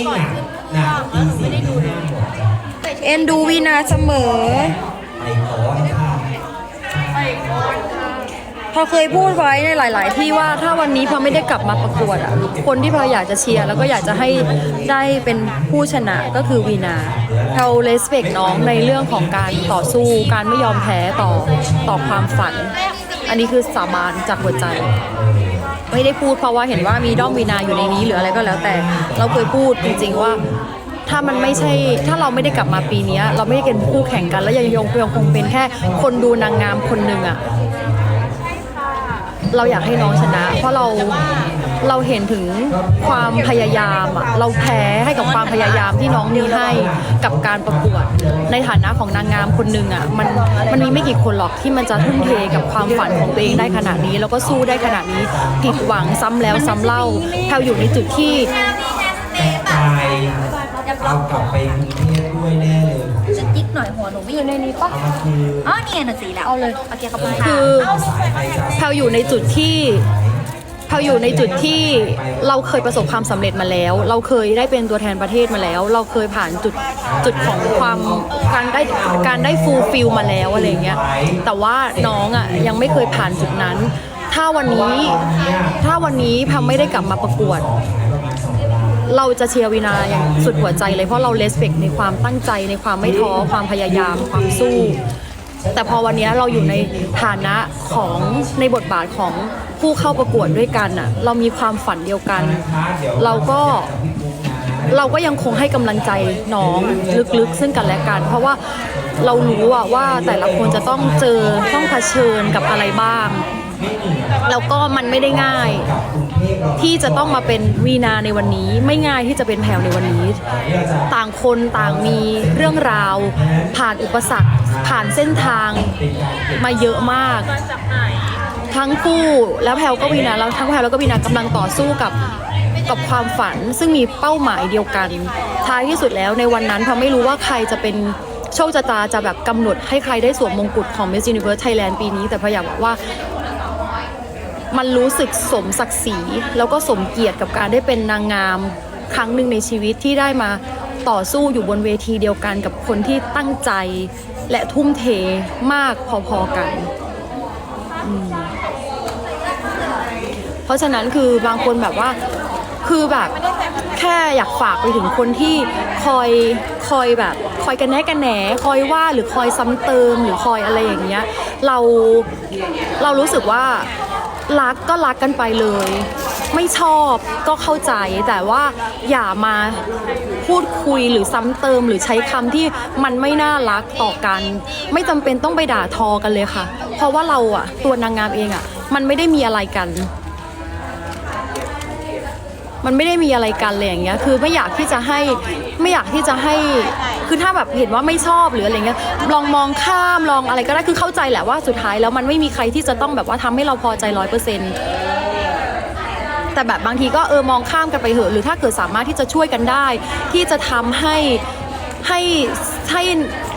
ติ้งอะนะตีสี่ตีห้าหมดเอ็นดูวีนาเสมอ ไปก่อนค่ะพอเคยพูดไว้ในหลาย ๆ ที่ว่าถ้าวันนี้พอไม่ได้กลับมาประกวดอะคนที่พออยากจะเชียร์แล้วก็อยากจะให้ได้เป็นผู้ชนะก็คือวีนาเราเลสเ c กน้องในเรื่องของการต่อสู้การไม่ยอมแพ้ต่อต่อความฝัน อันนี้คือสาบานจากหัวใจ ไม่ได้พูดเพราะว่าเห็นว่ามีด้อมวีนาอยู่ในนี้หรืออะไรก็แล้วแต่ เราเคยพูดจริงๆว่าถ้ามันไม่ใช่ถ้าเราไม่ได้กลับมาปีนี้เราไม่ได้เป็นคู่แข่งกัน แล้วยังยงยังคงเป็นแค่คนดูนางงามคนหนึ่งอะเราอยากให้น้องชนะ เพราะเรา เราเห็นถึงความพยายามอะเราแพ้ให้กับความพยายามที่น้องมีให้กับการประกวด ในฐานะของนางงามคนหนึ่งอะมันมันมีไม่กี่คนหรอกที่มันจะทุ่มเทกับความฝันของตัวเองได้ขนาดนี้ แล้วก็สู้ได้ขนาดนี้ผิดหวังซ้ำแล้วซ้ำเล่าแพลอยู่ในจุดที่กระจายเอากลับไปกรุงเทพด้วยแน่เลยจะจิ๊กหน่อยหัวหนูไม่อยู่ในนี้ปะเอามาคืออ๋อเนี่ยน่ะสีแล้วเอาเลยโอเคขอบคุณค่ะคือสายไปจ้าแพลอยู่ในจุดที่แพลอยู่ในจุดที่เราเคยประสบความสำเร็จมาแล้ว เราเคยได้เป็นตัวแทนประเทศมาแล้ว เราเคยผ่านจุดจุดของความการได้การได้ฟูลฟิลมาแล้วอะไรเงี้ยแต่ว่าน้องอะยังไม่เคยผ่านจุดนั้น ถ้าวันนี้ถ้าวันนี้พลไม่ได้กลับมาประกวดเราจะเชียร์วีนาอย่างสุดหัวใจเลยเพราะเราเลสเ c กในความตั้งใจในความไม่ท้อความพยายามความสู้ แต่พอวันนี้เราอยู่ในฐานะของในบทบาทของผู้เข้าประกวดด้วยกันอะเรามีความฝันเดียวกัน เราก็เราก็ยังคงให้กำลังใจน้องลึกๆ ซึ่งกันและกัน เพราะว่าเรารู้อะว่าแต่ละคนจะต้องเจอต้องเผชิญกับอะไรบ้าง แล้วก็มันไม่ได้ง่าย ที่จะต้องมาเป็นวีนาในวันนี้ ไม่ง่ายที่จะเป็นแพลวในวันนี้างคนต่างมีเรื่องราว ผ่านอุปสรรค ผ่านเส้นทางมาเยอะมาก ทั้งคู่แล้วแพลวก็วีนาแล้วทั้งแพลวแล้วก็วีนากำลังต่อสู้กับกับความฝันซึ่งมีเป้าหมายเดียวกัน ท้ายที่สุดแล้วในวันนั้นพลวไม่รู้ว่าใครจะเป็นโชคชะตาจะแบบกำหนดให้ใครได้สวมมงกุฎของ Miss Universe Thailand ปีนี้ แต่พยายามบอกว่ามันรู้สึกสมศักดิ์ศรีแล้วก็สมเกียรติกับการได้เป็นนางงามครั้งหนึ่งในชีวิตที่ได้มา ต่อสู้อยู่บนเวทีเดียวกันกับคนที่ตั้งใจและทุ่มเทมากพอๆกัน เพราะฉะนั้นคือบางคนแบบว่าคือแบบแค่อยากฝากไปถึงคนที่คอยคอยแบบ คอยกันแนะกันแหนคอยว่าหรือคอยซ้ำเติมหรือคอยอะไรอย่างเงี้ยเราเรารู้สึกว่ารักก็รักกันไปเลย ไม่ชอบก็เข้าใจแต่ว่าอย่ามาพูดคุยหรือซ้ำเติมหรือใช้คำที่มันไม่น่ารักต่อกัน ไม่จำเป็นต้องไปด่าทอกันเลยค่ะ เพราะว่าเราอะตัวนางงามเองอะมันไม่ได้มีอะไรกัน มันไม่ได้มีอะไรกันเลยอย่างเงี้ย คือไม่อยากที่จะให้ไม่อยากที่จะให้คือถ้าแบบเห็นว่าไม่ชอบหรืออะไรเงี้ยลองมองข้ามลองอะไรก็ได้คือเข้าใจแหละว่าสุดท้ายแล้วมันไม่มีใครที่จะต้องแบบว่าทำให้เราพอใจร้อยเปอร์เซ็นต์ แต่แบบบางทีก็เออมองข้ามกันไปเหอะหรือถ้าเกิดสามารถที่จะช่วยกันได้ ที่จะทำให้ให้ให้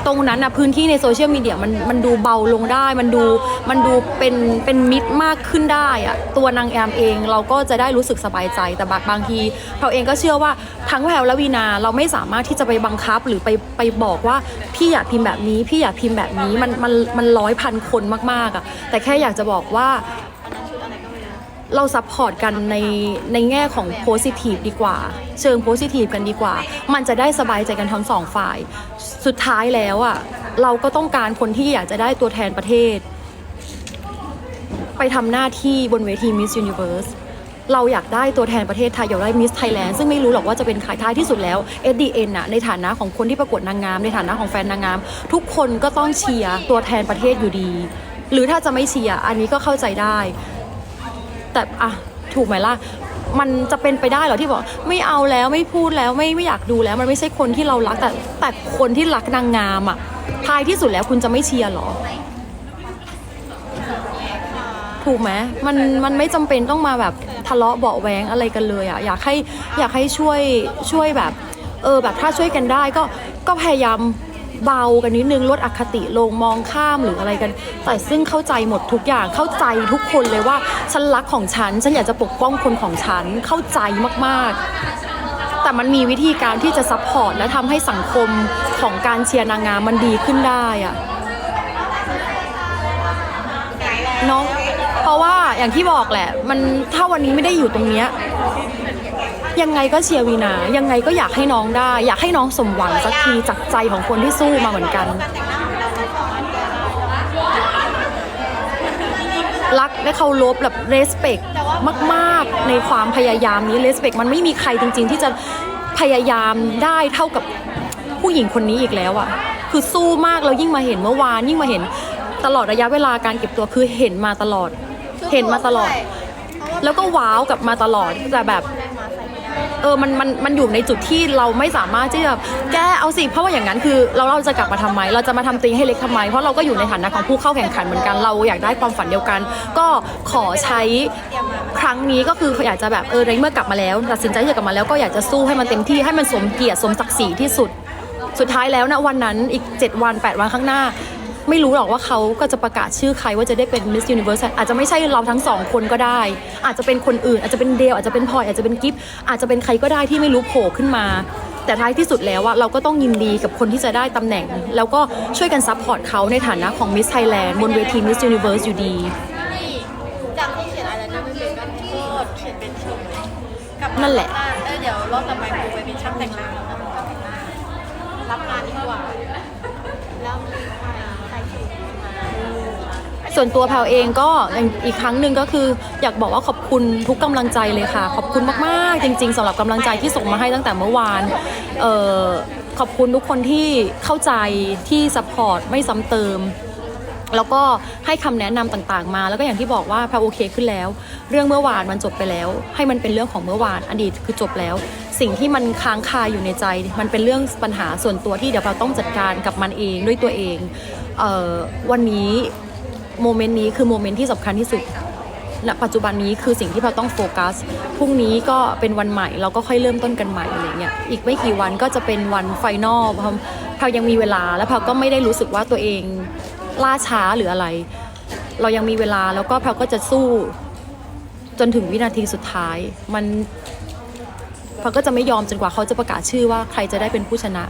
ตรงนั้นนะพื้นที่ในโซเชียลมีเดียมันมันดูเบาลงได้ มันดูมันดูเป็นเป็นมิตรมากขึ้นได้อะตัวนางแอมเองเราก็จะได้รู้สึกสบายใจแต่บางบางทีเราเองก็เชื่อว่าทั้งแพลวและวีนาเราไม่สามารถที่จะไปบังคับหรือไปไปบอกว่าพี่อยากพิมพ์แบบนี้ พี่อยากพิมพ์แบบนี้มันมันมันร้อยพันคนมากๆอะแต่แค่อยากจะบอกว่า เราซัพพอร์ตกันในในแง่ของโพสิทีฟดีกว่า เชิงโพสิทีฟกันดีกว่า มันจะได้สบายใจกันทั้งสองฝ่าย สุดท้ายแล้วอะเราก็ต้องการคนที่อยากจะได้ตัวแทนประเทศ ไปทำหน้าที่บนเวที Miss Universe เราอยากได้ตัวแทนประเทศไทยอยากได้ Miss Thailand ซึ่งไม่รู้หรอกว่าจะเป็นใครท้ายที่สุดแล้ว SDN น่ะในฐานะของคนที่ประกวดนางงาม ในฐานะของแฟนนางงาม ทุกคนก็ต้องเชียร์ตัวแทนประเทศอยู่ดี หรือถ้าจะไม่เชียร์อันนี้ก็เข้าใจได้ แต่อะถูกไหมล่ะมันจะเป็นไปได้เหรอที่บอกไม่เอาแล้วไม่พูดแล้วไม่ไม่อยากดูแล้วมันไม่ใช่คนที่เรารักแต่แต่คนที่รักนางงามอะท้ายที่สุดแล้วคุณจะไม่เชียร์เหรอ ถูกไหมมันมันไม่จำเป็นต้องมาแบบทะเลาะเบาะแวงอะไรกันเลยอะอยากให้อยากให้ช่วยช่วยแบบ เออแบบถ้าช่วยกันได้ก็ก็พยายาม เบากันนิดนึงลดอคติลงมองข้ามหรืออะไรกัน แต่ซึ่งเข้าใจหมดทุกอย่างเข้าใจทุกคนเลยว่าฉันรักของฉัน ฉันอยากจะปกป้องคนของฉันเข้าใจมากๆ แต่มันมีวิธีการที่จะซัพพอร์ตและทำให้สังคมของการเชียร์นางงามมันดีขึ้นได้อะเนาะเพราะว่าอย่างที่บอกแหละ มันถ้าวันนี้ไม่ได้อยู่ตรงเนี้ย ยังไงก็เชียร์วีนา ยังไงก็อยากให้น้องได้ อยากให้น้องสมหวังสักทีจากใจของคนที่สู้มาเหมือนกัน รักและเคารพแบบ respect มากๆ ในความพยายามนี้ respect มันไม่มีใครจริง ๆ ที่จะพยายามได้เท่ากับผู้หญิงคนนี้อีกแล้วอะคือสู้มากแล้วยิ่งมาเห็นเมื่อวานยิ่งมาเห็นตลอดระยะเวลาการเก็บตัวคือเห็นมาตลอด เห็นมาตลอด แล้วก็ว้าวกลับมาตลอดแต่แบบ เออมันมันมันอยู่ในจุดที่เราไม่สามารถที่จะแก้เอาสิเพราะว่าอย่างนั้นคือ เราเราจะกลับมาทำไม เราจะมาทำตีให้เล็กทำไม เพราะเราก็อยู่ในฐานะของผู้เข้าแข่งขันเหมือนกันเราอยากได้ความฝันเดียวกัน ก็ขอใช้ครั้งนี้ก็คืออยากจะแบบเออในเมื่อกลับมาแล้วตัดสินใจที่จะกลับมาแล้วก็อยากจะสู้ให้มันเต็มที่ให้มันสมเกียรติสมศักดิ์ศรีที่สุด สุดท้ายแล้วนะวันนั้นอีก 7 วัน 8 วันข้างหน้า ไม่รู้หรอกว่าเขาก็จะประกาศชื่อใครว่าจะได้เป็น Miss Universe อาจจะไม่ใช่เราทั้งสองคนก็ได้ อาจจะเป็นคนอื่น อาจจะเป็นเดลอาจจะเป็นพลอยอาจจะเป็นกิฟอาจจะเป็นใครก็ได้ที่ไม่รู้โผล่ขึ้นมา แต่ท้ายที่สุดแล้วอะเราก็ต้องยินดีกับคนที่จะได้ตำแหน่ง แล้วก็ช่วยกันซัพพอร์ตเขาในฐานะของ Miss Thailand บนเวที Miss Universe อยู่ดีจากที่เขียนอะไรนะไม่เป็นก็เขียนเป็นชื่อกับนั่นแหละเออเดี๋ยวรอบต่อไปครูไปเป็นช่างแต่งหน้าแล้วก็แต่งหน้ารับงานดีกว่า แล้วมีใครชื่อมา ส่วนตัวแพลวเองก็อีกครั้งหนึ่งก็คืออยากบอกว่าขอบคุณทุกกำลังใจเลยค่ะ ขอบคุณมากๆ จริง ๆสำหรับกำลังใจที่ส่งมาให้ตั้งแต่เมื่อวานเออขอบคุณทุกคนที่เข้าใจที่ซัพพอร์ตไม่ซ้ำเติมแล้วก็ให้คำแนะนำต่างๆ มา แล้วก็อย่างที่บอกว่าแพลวโอเคขึ้นแล้ว เรื่องเมื่อวานมันจบไปแล้ว ให้มันเป็นเรื่องของเมื่อวานอดีตคือจบแล้ว สิ่งที่มันค้างคาอยู่ในใจ มันเป็นเรื่องปัญหาส่วนตัวที่เดี๋ยวเราต้องจัดการกับมันเองด้วยตัวเองเออวันนี้ โมเมนต์นี้คือโมเมนต์ที่สำคัญที่สุดณปัจจุบันนี้คือสิ่งที่เราต้องโฟกัส พรุ่งนี้ก็เป็นวันใหม่ เราก็ค่อยเริ่มต้นกันใหม่อะไรเงี้ย อีกไม่กี่วันก็จะเป็นวันไฟนอลพราะเรายังมีเวลาแล้วเราก็ไม่ได้รู้สึกว่าตัวเองล่าช้าหรืออะไร เรายังมีเวลาแล้วก็เราก็จะสู้ จนถึงวินาทีสุดท้าย มันเราก็จะไม่ยอมจนกว่าเขาจะประกาศชื่อว่าใครจะได้เป็นผู้ชนะ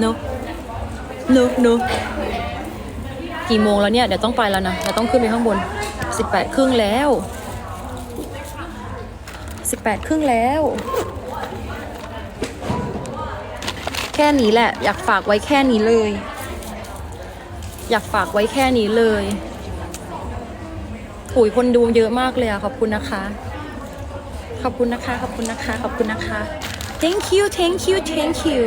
เนอะ นอะเนอะกี่โมงแล้วเนี่ย เดี๋ยวต้องไปแล้วนะเราต้องขึ้นไปข้างบน 18 ครึ่งแล้ว 18 ครึ่งแล้ว แค่นี้แหละ อยากฝากไว้แค่นี้เลย อยากฝากไว้แค่นี้เลยปุ๋ยคนดูเยอะมากเลยอะขอบคุณนะคะ ขอบคุณนะคะ ขอบคุณนะคะ ขอบคุณนะคะ thank you thank you thank you